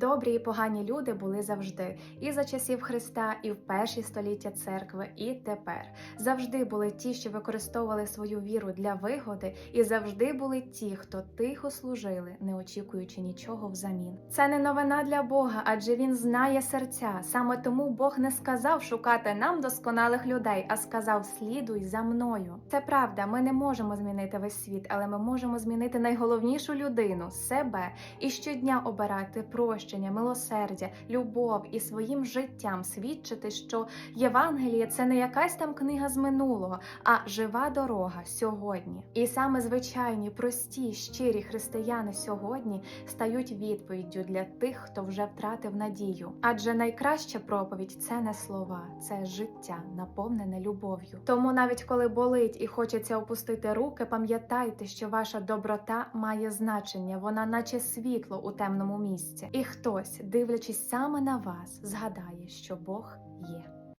Добрі і погані люди були завжди, і за часів Христа, і в перші століття церкви, і тепер. Завжди були ті, що використовували свою віру для вигоди, і завжди були ті, хто тихо служили, не очікуючи нічого взамін. Це не новина для Бога, адже він знає серця. Саме тому Бог не сказав шукати нам досконалих людей, а сказав: слідуй за мною. Це правда, ми не можемо змінити весь світ, але ми можемо змінити найголовнішу людину себе і щодня обирати прощення, милосердя, любов і своїм життям свідчити, що Євангеліє це не якась там книга з минулого, а жива дорога сьогодні. І саме звичайні, прості, щирі християни сьогодні стають відповіддю для тих, хто вже втратив надію. Адже найкраща проповідь це не слова, це життя, наповнене любов'ю. Тому навіть коли болить і хочеться опустити руки, пам'ятайте, що ваша доброта має значення, вона наче світло у темному місці. І хтось, дивлячись саме на вас, згадає, що Бог є.